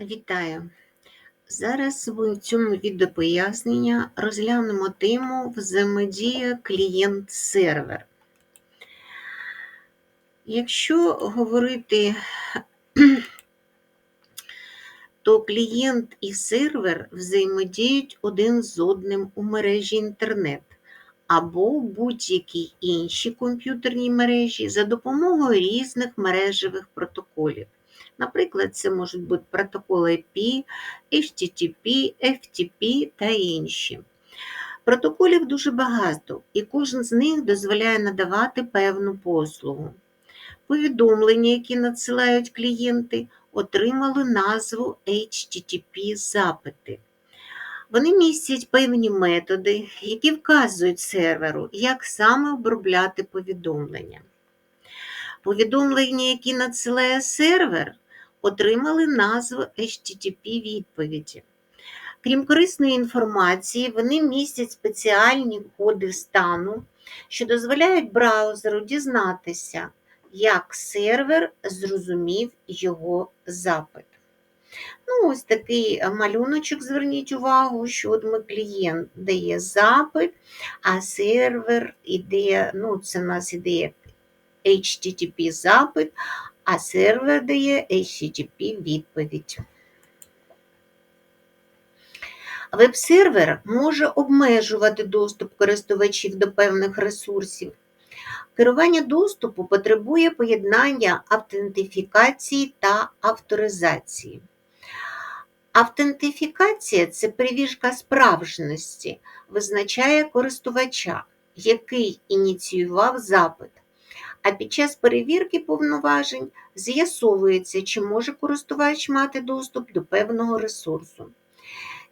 Вітаю! Зараз в цьому відеопояснення розглянемо тему взаємодія клієнт-сервер. Якщо говорити, то клієнт і сервер взаємодіють один з одним у мережі інтернет або будь-якій іншій комп'ютерній мережі за допомогою різних мережевих протоколів. Наприклад, це можуть бути протоколи IP, HTTP, FTP та інші. Протоколів дуже багато, і кожен з них дозволяє надавати певну послугу. Повідомлення, які надсилають клієнти, отримали назву HTTP запити. Вони містять певні методи, які вказують серверу, як саме обробляти повідомлення. Повідомлення, які надсилає сервер, отримали назву HTTP відповіді. Крім корисної інформації, вони містять спеціальні коди стану, що дозволяють браузеру дізнатися, як сервер зрозумів його запит. Ну, Ось такий малюночок, зверніть увагу, що от ми клієнт дає запит, а сервер іде, ну, це в нас іде HTTP запит, а сервер дає HTTP відповідь. Веб-сервер може обмежувати доступ користувачів до певних ресурсів. Керування доступу потребує поєднання автентифікації та авторизації. Автентифікація це перевірка справжності, визначає користувача, який ініціював запит а під час перевірки повноважень з'ясовується, чи може користувач мати доступ до певного ресурсу.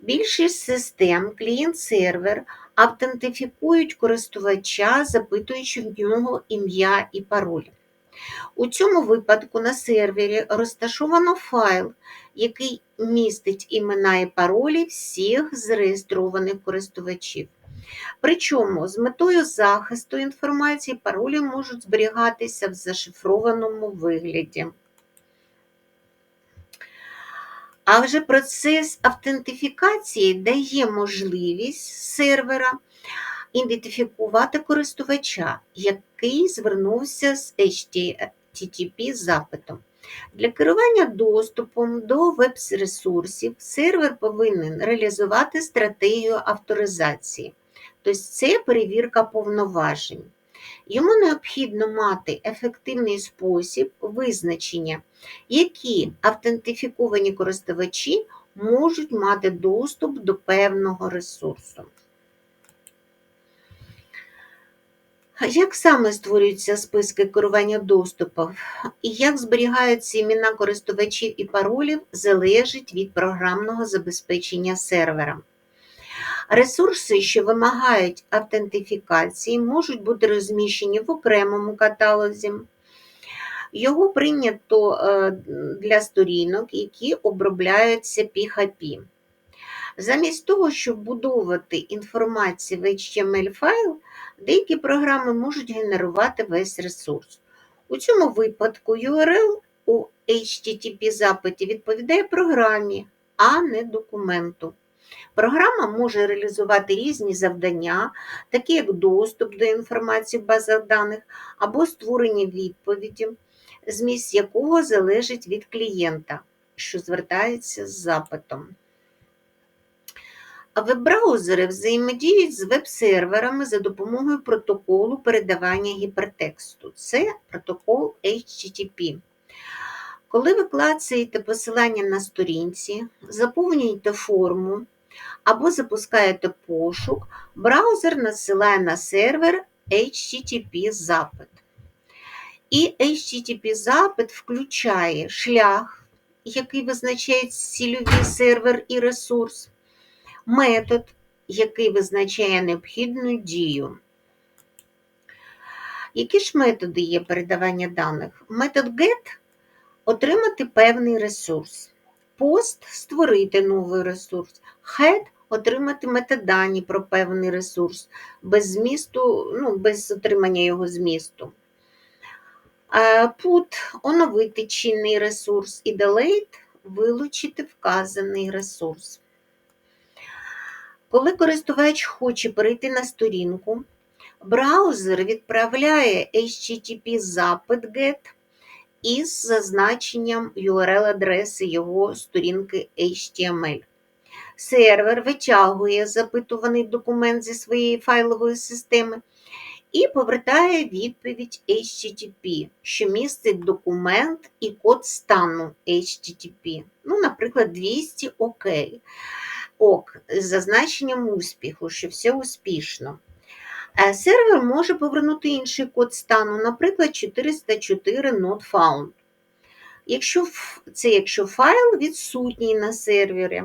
Більшість систем клієнт-сервер автентифікують користувача, запитуючи в нього ім'я і пароль. У цьому випадку на сервері розташовано файл, який містить імена і паролі всіх зареєстрованих користувачів. Причому з метою захисту інформації паролі можуть зберігатися в зашифрованому вигляді. А вже процес автентифікації дає можливість сервера ідентифікувати користувача, який звернувся з HTTP запитом. Для керування доступом до веб-ресурсів сервер повинен реалізувати стратегію авторизації тобто це перевірка повноважень. Йому необхідно мати ефективний спосіб визначення, які автентифіковані користувачі можуть мати доступ до певного ресурсу. Як саме створюються списки керування доступів і як зберігаються імена користувачів і паролів, залежить від програмного забезпечення сервера. Ресурси, що вимагають автентифікації, можуть бути розміщені в окремому каталозі. Його прийнято е, для сторінок, які обробляються PHP. Замість того, щоб будувати інформацію в HTML-файл, деякі програми можуть генерувати весь ресурс. У цьому випадку URL у HTTP запиті відповідає програмі, а не документу. Програма може реалізувати різні завдання, такі як доступ до інформації в базах даних або створення відповіді, зміст якого залежить від клієнта, що звертається з запитом. Веб-браузери взаємодіють з веб-серверами за допомогою протоколу передавання гіпертексту. Це протокол HTTP. Коли ви клацаєте посилання на сторінці, заповнюєте форму, або запускаєте пошук, браузер надсилає на сервер HTTP запит. І HTTP запит включає шлях, який визначає цільовий сервер і ресурс, метод, який визначає необхідну дію. Які ж методи є передавання даних? Метод GET отримати певний ресурс. Пост створити новий ресурс, head отримати метадані про певний ресурс, без змісту, ну, без отримання його змісту. Put оновити чинний ресурс і delete вилучити вказаний ресурс. Коли користувач хоче перейти на сторінку, браузер відправляє HTTP запит GET із зазначенням URL-адреси його сторінки HTML. Сервер витягує запитуваний документ зі своєї файлової системи і повертає відповідь HTTP, що містить документ і код стану HTTP. Ну, наприклад, 200 ОК. ОК з зазначенням успіху, що все успішно. Е, Сервер може повернути інший код стану, наприклад, 404 not found. Якщо це якщо файл відсутній на сервері,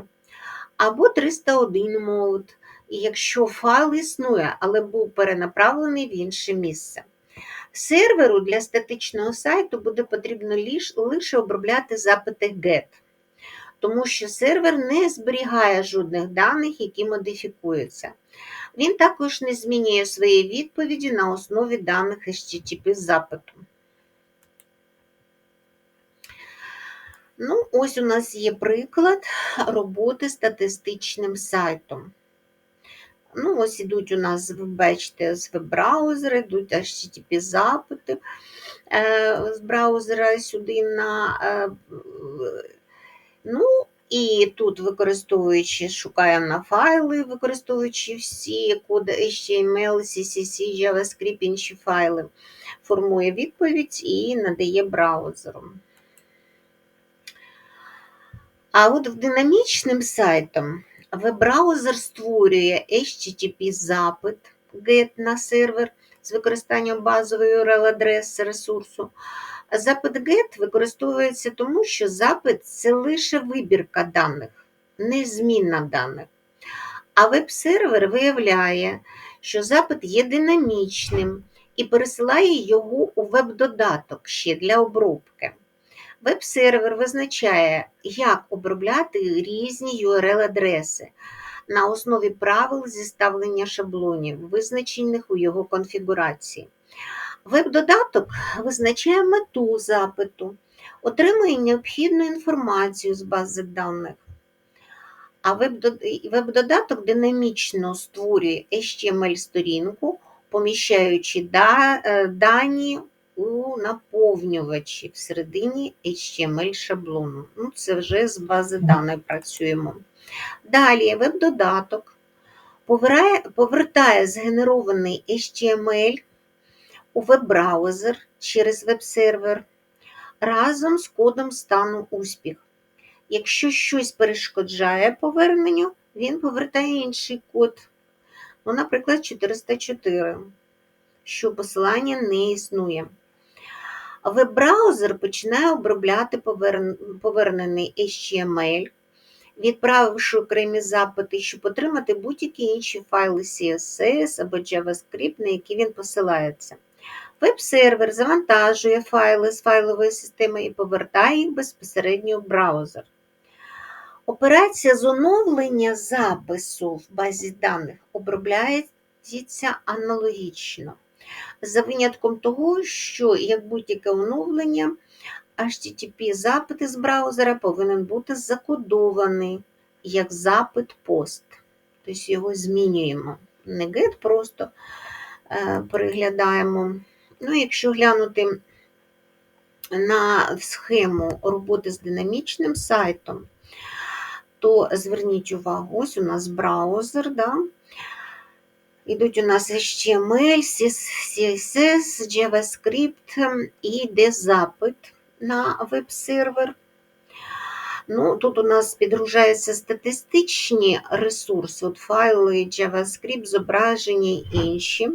або 301 мод, якщо файл існує, але був перенаправлений в інше місце. Серверу для статичного сайту буде потрібно лише обробляти запити GET, тому що сервер не зберігає жодних даних, які модифікуються. Він також не змінює свої відповіді на основі даних HTTP запиту. Ну, ось у нас є приклад роботи статистичним сайтом. Ну, ось ідуть у нас, бачите, з веб-браузера, йдуть HTTP запити е, з браузера сюди на. Е, ну, і тут, використовуючи, шукаємо на файли, використовуючи всі коди HTML, CCC, JavaScript, інші файли, формує відповідь і надає браузеру. А от динамічним сайтом веб-браузер створює HTTP запит GET на сервер з використанням базової URL-адреси ресурсу. Запит GET використовується тому, що запит це лише вибірка даних, не змінна даних. А веб-сервер виявляє, що запит є динамічним і пересилає його у веб-додаток ще для обробки. Веб-сервер визначає, як обробляти різні URL-адреси на основі правил зіставлення шаблонів, визначених у його конфігурації. Веб-додаток визначає мету запиту, отримує необхідну інформацію з бази даних. А веб-дод- веб-додаток динамічно створює HTML-сторінку, поміщаючи е, дані у наповнювачі всередині HTML-шаблону. Ну, це вже з бази даних працюємо. Далі веб-додаток повертає згенерований HTML у веб-браузер через веб-сервер разом з кодом стану успіх. Якщо щось перешкоджає поверненню, він повертає інший код, ну, наприклад, 404, що посилання не існує. Веб-браузер починає обробляти повернений HTML, відправивши окремі запити, щоб отримати будь-які інші файли CSS або JavaScript, на які він посилається. Веб-сервер завантажує файли з файлової системи і повертає їх безпосередньо в браузер. Операція з оновлення запису в базі даних обробляється аналогічно, за винятком того, що як будь-яке оновлення, HTTP запит із браузера повинен бути закодований як запит пост. Тобто його змінюємо. Не get, просто переглядаємо. Ну, якщо глянути на схему роботи з динамічним сайтом, то зверніть увагу, ось у нас браузер, да? Ідуть у нас HTML, CSS, JavaScript і йде запит на веб-сервер. Ну, Тут у нас підгружаються статистичні ресурси, от файли, JavaScript, зображення і інші.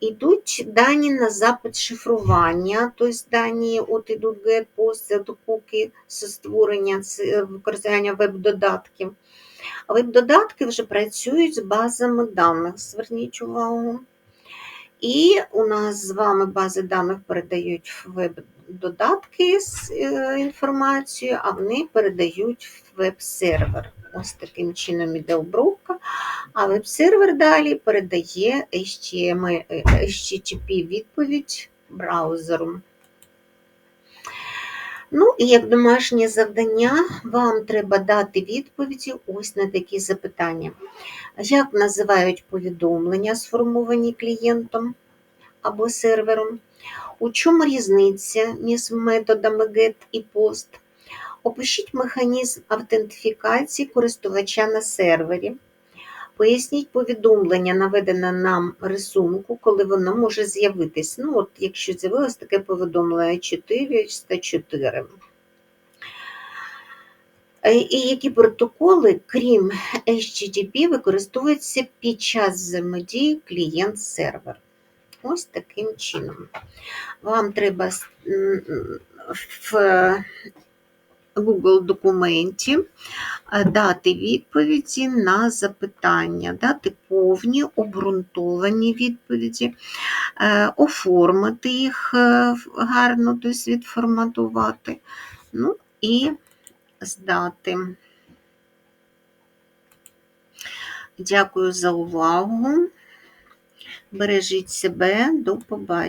Ідуть дані на запит шифрування, тобто дані от ідуть get post, куки створення використання веб-додатків. А веб-додатки вже працюють з базами даних, зверніть увагу. І у нас з вами бази даних передають в веб-додатки з е, інформацією, а вони передають в веб-сервер. Ось таким чином іде обробка. А веб-сервер далі передає HTTP відповідь браузеру. Ну, і як домашнє завдання, вам треба дати відповіді ось на такі запитання. Як називають повідомлення, сформовані клієнтом або сервером? У чому різниця між методами GET і POST? Опишіть механізм автентифікації користувача на сервері. Поясніть повідомлення, наведене нам рисунку, коли воно може з'явитись. Ну, от якщо з'явилось таке повідомлення 404. Е, І які протоколи, крім HTTP, використовуються під час взаємодії клієнт-сервер? Ось таким чином. Вам треба в Google документі е, дати відповіді на запитання, дати повні обґрунтовані відповіді, е, оформити їх е, гарно, тобто відформатувати, ну і здати. Дякую за увагу. Бережіть себе, до побачення.